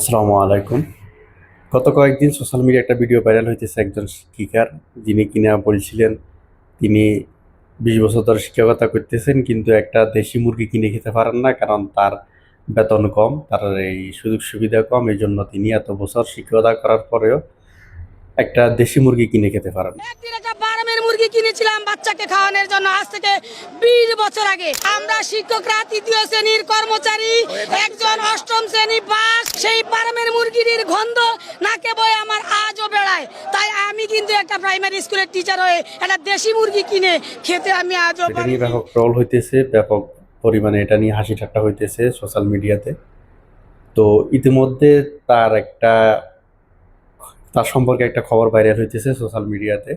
আসসালামু আলাইকুম। গত কয়েকদিন সোশ্যাল মিডিয়া একটা ভিডিও ভাইরাল হইতেছে একজন শিক্ষিকার। যিনি কিনা বলছিলেন, তিনি বিশ বছর ধরে শিক্ষকতা করতেছেন, কিন্তু একটা দেশি মুরগি কিনে খেতে পারেন না, কারণ তার বেতন কম, তার এই সুযোগ সুবিধা কম এই জন্য তিনি এত বছর শিক্ষকতা করার পরেও একটা দেশি মুরগি কিনে খেতে পারেন। মুরগি কিনেছিলাম বাচ্চাকে খাওয়ানোর জন্য আজ থেকে বিশ বছর আগে। আমরা শিক্ষকরা তৃতীয় শ্রেণির কর্মচারী একজন অষ্টম শ্রেণি পাস সেই ফার্মের মুরগির গন্ধ নাকে বয়ে আমার আজও বেড়ায়। তাই আমি কিন্তু একটা প্রাইমারি স্কুলের টিচার হয়ে একটা দেশি মুরগি কিনে খেতে আমি আজও ব্যাপক ট্রল হইতেছে ব্যাপক পরিমাণে এটা নিয়ে হাসি ঠাট্টা হইতেছে সোশ্যাল মিডিয়াতে তো। ইতিমধ্যে তার একটা তার সম্পর্কে একটা খবর ভাইরাল হইতেছে সোশ্যাল মিডিয়াতে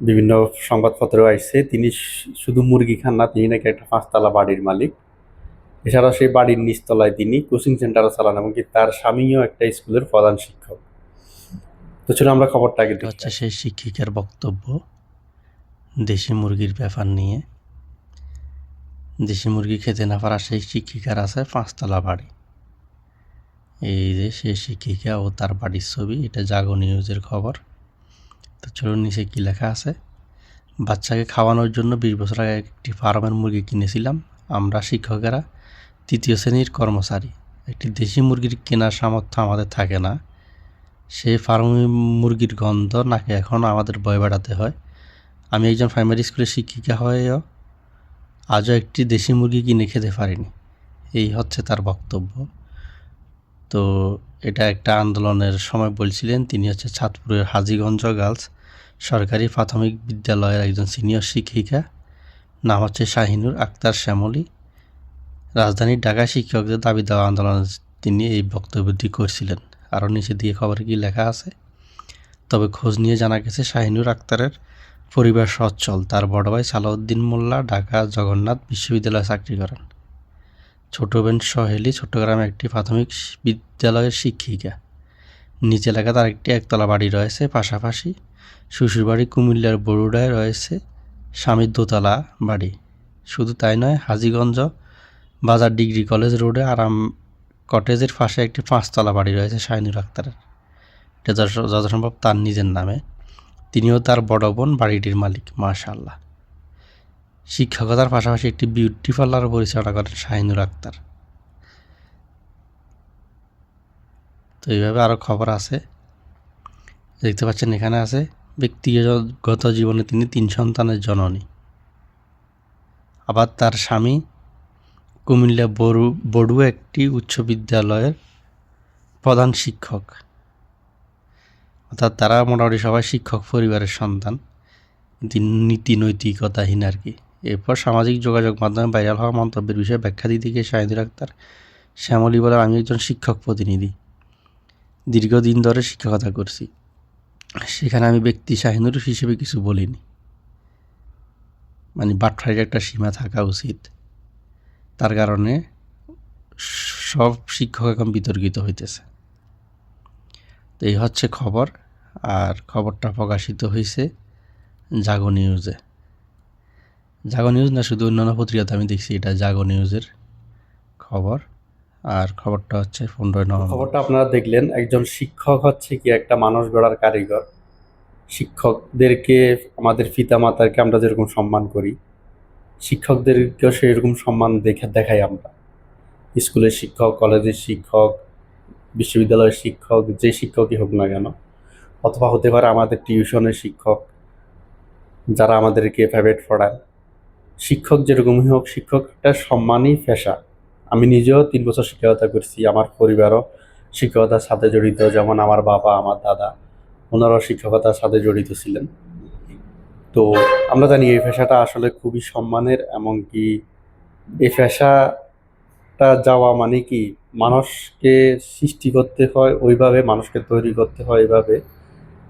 বিভিন্ন সংবাদপত্রেও আসছে, তিনি শুধু মুরগি খান না, তিনি নাকি একটা পাঁচতলা বাড়ির মালিক। এছাড়াও সেই বাড়ির নিচতলায় তিনি কোচিং সেন্টারও চালান, এমনকি তার স্বামীও একটা স্কুলের প্রধান শিক্ষক। তো চলো আমরা খবরটা আগে হচ্ছে সেই শিক্ষিকার বক্তব্য, দেশি মুরগির ব্যাপার নিয়ে। দেশি মুরগি খেতে না পারা সেই শিক্ষিকার আছে পাঁচতলা বাড়ি। এই যে সেই শিক্ষিকা ও তার বাড়ির ছবি, এটা জাগো নিউজের খবর। তো চলুন নিচে কী লেখা আছে? বাচ্চাকে খাওয়ানোর জন্য বিশ বছর আগে একটি ফার্মের মুরগি কিনেছিলাম। আমরা শিক্ষকেরা তৃতীয় শ্রেণির কর্মচারী। একটি দেশি মুরগির কেনার সামর্থ্য আমাদের থাকে না। সেই ফার্মি মুরগির গন্ধ নাকি এখন আমাদের ভয় বাড়াতে হয়। আমি একজন প্রাইমারি স্কুলের শিক্ষিকা হয়েও আজও একটি দেশি মুরগি কিনে খেতে পারিনি। এই হচ্ছে তার বক্তব্য। তো এটা একটা আন্দোলনের সময় বলছিলেন, তিনি হচ্ছে চাঁদপুরের হাজিগঞ্জ গার্লস সরকারি প্রাথমিক বিদ্যালয়ের একজন সিনিয়র শিক্ষিকা। নাম হচ্ছে শাহিনুর আক্তার শ্যামলী। রাজধানীর ঢাকায় শিক্ষকদের দাবি দেওয়া আন্দোলনে তিনি এই বক্তব্যটি করছিলেন। আরও নিচে দিয়ে খবরে কি লেখা আছে? তবে খোঁজ নিয়ে জানা গেছে, শাহিনুর আক্তারের পরিবার সচ্ছল। তার বড় ভাই সালাউদ্দিন মোল্লা ঢাকা জগন্নাথ বিশ্ববিদ্যালয়ে চাকরি করেন। ছোট বোন সহেলি চট্টগ্রামে একটি প্রাথমিক বিদ্যালয়ের শিক্ষিকা। এলাকা তার একটি একতলা বাড়ি রয়েছে, পাশাপাশি শ্বশুরবাড়ি কুমিল্লার বরুডায় রয়েছে স্বামীর দোতলা বাড়ি। শুধু তাই নয়, হাজীগঞ্জ বাজার ডিগ্রি কলেজ রোডে আরাম কটেজের পাশে একটি পাঁচতলা বাড়ি রয়েছে শাহিনুর আক্তারের। এটা যথ- যথাসম্ভব তার নিজের নামে। তিনিও তার বড় বোন, বাড়িটির মালিক মাশাল্লাহ শিক্ষকতার পাশাপাশি একটি বিউটি পার্লার পরিচালনা করেন শাহিনুর আক্তার। তো এইভাবে আরও খবর আছে। দেখতে পাচ্ছেন এখানে আছে, ব্যক্তিগত জীবনে তিনি তিন সন্তানের জননী। আবার তার স্বামী কুমিল্লা বড়ু বড়ু একটি উচ্চ বিদ্যালয়ের প্রধান শিক্ষক। অর্থাৎ তারা মোটামুটি সবাই শিক্ষক পরিবারের সন্তান। তিনি নীতি নৈতিকতাহীন আর কি। এরপর সামাজিক যোগাযোগ মাধ্যমে ভাইরাল হওয়া মন্তব্যের বিষয়ে ব্যাখ্যা দিতে গিয়ে শাহিদুল আক্তার শ্যামলী বলেন, আমি একজন শিক্ষক প্রতিনিধি। দীর্ঘদিন ধরে শিক্ষকতা করছি। সেখানে আমি ব্যক্তি শাহিনুর হিসেবে কিছু বলিনি। মানে বাটফাইয়ের একটা সীমা থাকা উচিত। তার কারণে সব শিক্ষক এখন বিতর্কিত হইতেছে। তো এই হচ্ছে খবর। আর খবরটা প্রকাশিত হয়েছে জাগো নিউজে। জাগো নিউজ না, শুধু অন্যান্য পত্রিকাতে আমি দেখছি, এটা জাগো নিউজের খবর। আর খবরটা হচ্ছে পনেরোই নভেম্বর। খবরটা আপনারা দেখলেন, একজন শিক্ষক হচ্ছে কি, একটা মানুষ গড়ার কারিগর। শিক্ষকদেরকে, আমাদের পিতা মাতাকে আমরা যেরকম সম্মান করি, শিক্ষকদেরকেও সেরকম সম্মান দেখে, দেখাই আমরা। স্কুলের শিক্ষক, কলেজের শিক্ষক, বিশ্ববিদ্যালয়ের শিক্ষক, যে শিক্ষকই হোক না কেন, অথবা হতে পারে আমাদের টিউশনের শিক্ষক, যারা আমাদেরকে প্রাইভেট পড়ায়। শিক্ষক যেরকমই হোক শিক্ষক একটা সম্মানই পেশা। আমি নিজেও তিন বছর শিক্ষকতা করছি, আমার পরিবারও শিক্ষকতার সাথে জড়িত, যেমন আমার বাবা, আমার দাদা, ওনারাও শিক্ষকতার সাথে জড়িত ছিলেন। তো আমরা জানি এই পেশাটা আসলে খুবই সম্মানের, এমনকি এই পেশাটা যাওয়া মানে কি? মানুষকে সৃষ্টি করতে হয়, ওইভাবে মানুষকে তৈরি করতে হয় এইভাবে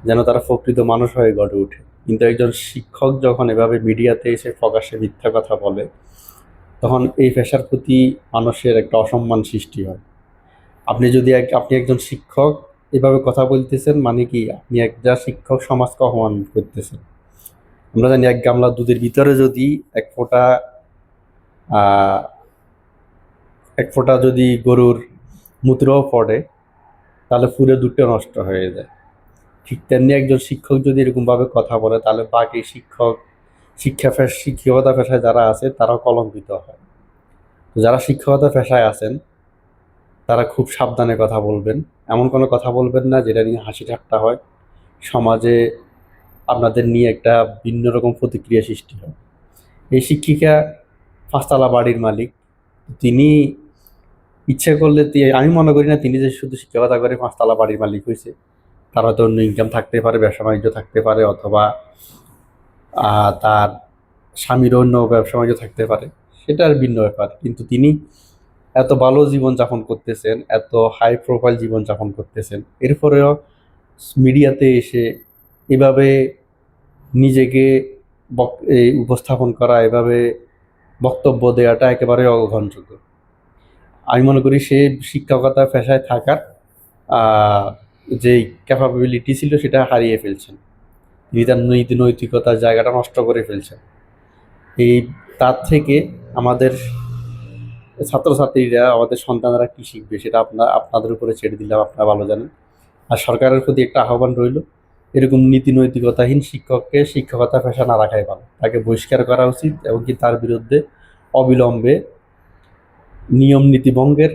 যেন তারা প্রকৃত মানুষ হয়ে গড়ে ওঠে। কিন্তু একজন শিক্ষক যখন এভাবে মিডিয়াতে এসে প্রকাশ্যে মিথ্যা কথা বলে তখন এই পেশার প্রতি মানুষের একটা অসম্মান সৃষ্টি হয়। আপনি যদি এক, আপনি একজন শিক্ষক, এভাবে কথা বলতেছেন মানে কি আপনি একটা শিক্ষক সমাজকে অপমান করতেছেন। আমরা জানি এক গামলা দুধের ভিতরে যদি এক ফোঁটা এক ফোঁটা যদি গরুর মূত্রও পড়ে, তাহলে পুরো দুটো নষ্ট হয়ে যায়। ঠিক তেমনি একজন শিক্ষক যদি এরকমভাবে কথা বলে, তাহলে বাকি শিক্ষক শিক্ষা শিক্ষকতা পেশায় যারা আছে, তারাও কলঙ্কিত হয়। যারা শিক্ষকতা পেশায় আছেন, তারা খুব সাবধানে কথা বলবেন। এমন কোনো কথা বলবেন না যেটা নিয়ে হাসি ঠাট্টা হয়। সমাজে আপনাদের নিয়ে একটা ভিন্ন রকম প্রতিক্রিয়া সৃষ্টি হয়। এই শিক্ষিকা পাঁচতলা বাড়ির মালিক, তিনি ইচ্ছে করলে তি- আমি মনে করি না তিনি যে শুধু শিক্ষকতা করে পাঁচতলা বাড়ির মালিক হয়েছে তার হয়তো অন্য ইনকাম থাকতে পারে ব্যবসা বাণিজ্য থাকতে পারে অথবা তার স্বামীর অন্য ব্যবসা বাণিজ্য থাকতে পারে। সেটার ভিন্ন ব্যাপার। কিন্তু তিনি এত ভালো জীবন যাপন করতেছেন, এত হাই প্রোফাইল জীবন যাপন করতেছেন, এরপরেও মিডিয়াতে এসে এভাবে নিজেকে উপস্থাপন করা, এভাবে বক্তব্য দেওয়াটা একেবারে অগ্রহণযোগ্য। আমি মনে করি সে শিক্ষকতা পেশায় থাকার যে ক্যাপাবিলিটি ছিল সেটা হারিয়ে ফেলছেন। তিনি তার নীতি নৈতিকতার জায়গাটা নষ্ট করে ফেলছেন এই তার থেকে আমাদের ছাত্রছাত্রীরা, আমাদের সন্তানরা কী শিখবে সেটা আপনার আপনাদের উপরে ছেড়ে দিলাম আপনারা ভালো জানেন। আর সরকারের প্রতি একটা আহ্বান রইল, এরকম নীতি নৈতিকতাহীন শিক্ষককে শিক্ষকতা পেশা না রাখাই ভালো। তাকে বহিষ্কার করা উচিত এবং কি তার বিরুদ্ধে অবিলম্বে নিয়ম নীতি ভঙ্গের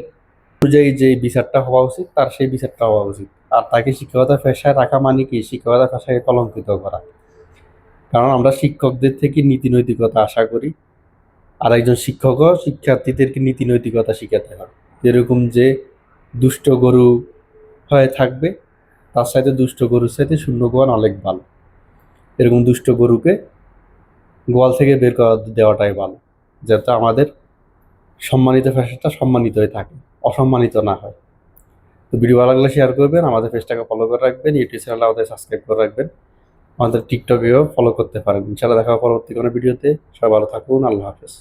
অনুযায়ী যে বিচারটা হওয়া উচিত, তার সেই বিচারটা হওয়া উচিত। আর তাকে শিক্ষকতা পেশায় রাখা মানে কি? শিক্ষকতা পেশাকে কলঙ্কিত করা। কারণ আমরা শিক্ষকদের থেকে নীতি নৈতিকতা আশা করি। আর একজন শিক্ষকও শিক্ষার্থীদেরকে নীতি নৈতিকতা শিখাতে হয়। যেরকম যে দুষ্ট গরু হয়ে থাকবে, তার সাথে দুষ্ট গরুর সাথে শূন্য গোয়ান অনেক ভালো। এরকম দুষ্ট গরুকে গোয়াল থেকে বের করা দেওয়াটাই ভালো। যাতে আমাদের সম্মানিত পেশাটা সম্মানিত হয়ে থাকে। অসম্মানিত না হয়। তো ভিডিও ভালো লাগলে শেয়ার করবেন, আমাদের পেজটাকে ফলো করে রাখবেন ইউটিউব চ্যানেল আমাদের সাবস্ক্রাইব করে রাখবেন। আমাদের টিকটকেও ফলো করতে পারেন। ইনশাআল্লাহ দেখা পরবর্তী কোনো ভিডিওতে সবাই ভালো থাকুন, আল্লাহ হাফেজ।